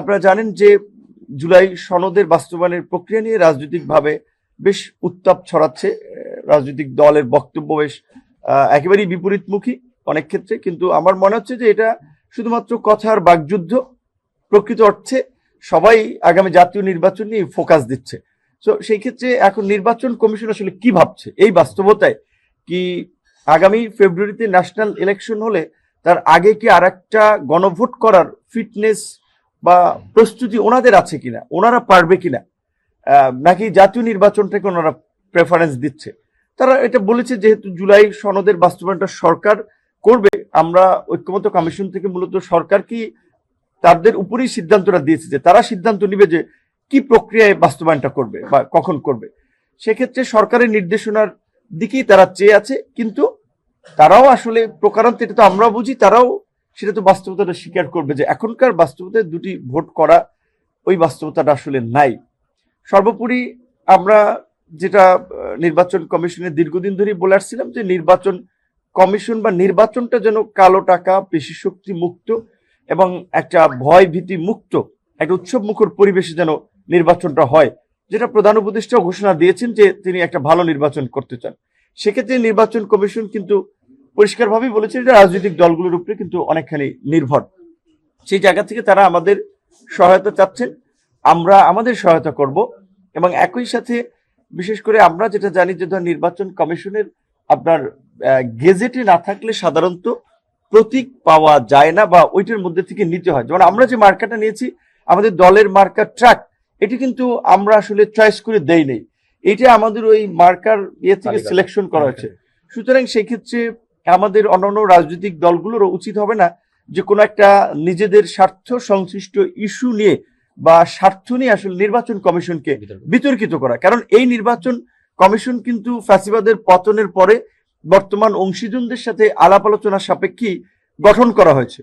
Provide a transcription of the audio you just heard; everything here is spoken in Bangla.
আপনারা জানেন যে জুলাই সনদের বাস্তবায়নের প্রক্রিয়া নিয়ে রাজনৈতিকভাবে বেশ উত্তাপ ছড়াচ্ছে রাজনৈতিক দলের বক্তব্য বেশ একেবারেই বিপরীতমুখী অনেক ক্ষেত্রে। কিন্তু আমার মনে হচ্ছে যে এটা শুধুমাত্র কথার বাকযুদ্ধ প্রকৃত অর্থে সবাই আগামী জাতীয় নির্বাচন নিয়ে ফোকাস দিচ্ছে। তো সেই ক্ষেত্রে এখন নির্বাচন কমিশন আসলে কি ভাবছে? এই বাস্তবতায় কি আগামী ফেব্রুয়ারিতে ন্যাশনাল ইলেকশন হলে তার আগে কি আর একটা গণভোট করার ফিটনেস বা প্রস্তুতি ওনাদের আছে কিনা, ওনারা পারবে কিনা নাকি জাতীয় নির্বাচনটাকে ওনারা প্রেফারেন্স দিচ্ছে? তারা এটা বলেছে যেহেতু জুলাই সনদের বাস্তবায়নটা সরকার করবে, আমরা ঐক্যমত কমিশন থেকে মূলত সরকার কি তাদের উপরেই সিদ্ধান্তটা দিয়েছে যে তারা সিদ্ধান্ত নিবে যে কি প্রক্রিয়ায় বাস্তবায়নটা করবে বা কখন করবে। সেক্ষেত্রে সরকারের নির্দেশনার দিকেই তারা চেয়ে আছে, কিন্তু তারাও আসলে প্রকারান্তে, এটা তো আমরা বুঝি, তারাও সেটা তো বাস্তবতাটা স্বীকার করবে যে এখনকার বাস্তবতায় দুটি ভোট করা ওই বাস্তবতাটা আসলে নাই। সর্বোপরি আমরা যেটা নির্বাচন কমিশনের দীর্ঘদিন ধরেই বলে আসছিলাম যে নির্বাচন কমিশন বা নির্বাচনটা যেন কালো টাকা, পেশি শক্তি মুক্ত এবং একটা ভয় ভীতি মুক্ত, একটা উৎসব মুখর পরিবেশে যেন নির্বাচনটা হয়, যেটা প্রধান উপদেষ্টা ঘোষণা দিয়েছেন যে তিনি একটা ভালো নির্বাচন করতে চান। সেক্ষেত্রে নির্বাচন কমিশন কিন্তু পরিষ্কারভাবেই বলেছেন এটা রাজনৈতিক দলগুলোর উপরে কিন্তু অনেকখানি নির্ভর। সেই জায়গা থেকে তারা আমাদের সহায়তা চাচ্ছেন আমরা আমাদের সহায়তা করব এবং একই সাথে বিশেষ করে আমরা যেটা জানি যে ধর নির্বাচন কমিশনের আপনার গেজেটে না থাকলে সাধারণত প্রতীক পাওয়া যায় না বা ওইটার মধ্যে থেকে নিতে হয়। যেমন আমরা যে মার্কাটা নিয়েছি আমাদের দলের মার্কা ট্রাক এটি কিন্তু আমরা আসলে চয়েস করে দেই নেই। এটা আমাদের ওই মার্কার ইয়ে থেকে সিলেকশন করা হয়েছে। সুতরাং সেই ক্ষেত্রে আমাদের অন্যান্য রাজনৈতিক দলগুলোরও উচিত হবে না যে কোনো একটা নিজেদের স্বার্থ সংশ্লিষ্ট ইস্যু নিয়ে বা স্বার্থ নিয়ে আসলে নির্বাচন কমিশনকে বিতর্ক। বিতর্কিত করা কারণ এই নির্বাচন কমিশন কিন্তু ফ্যাসিবাদের পতনের পরে বর্তমান অংশীজনদের সাথে আলাপ আলোচনা সাপেক্ষেই গঠন করা হয়েছে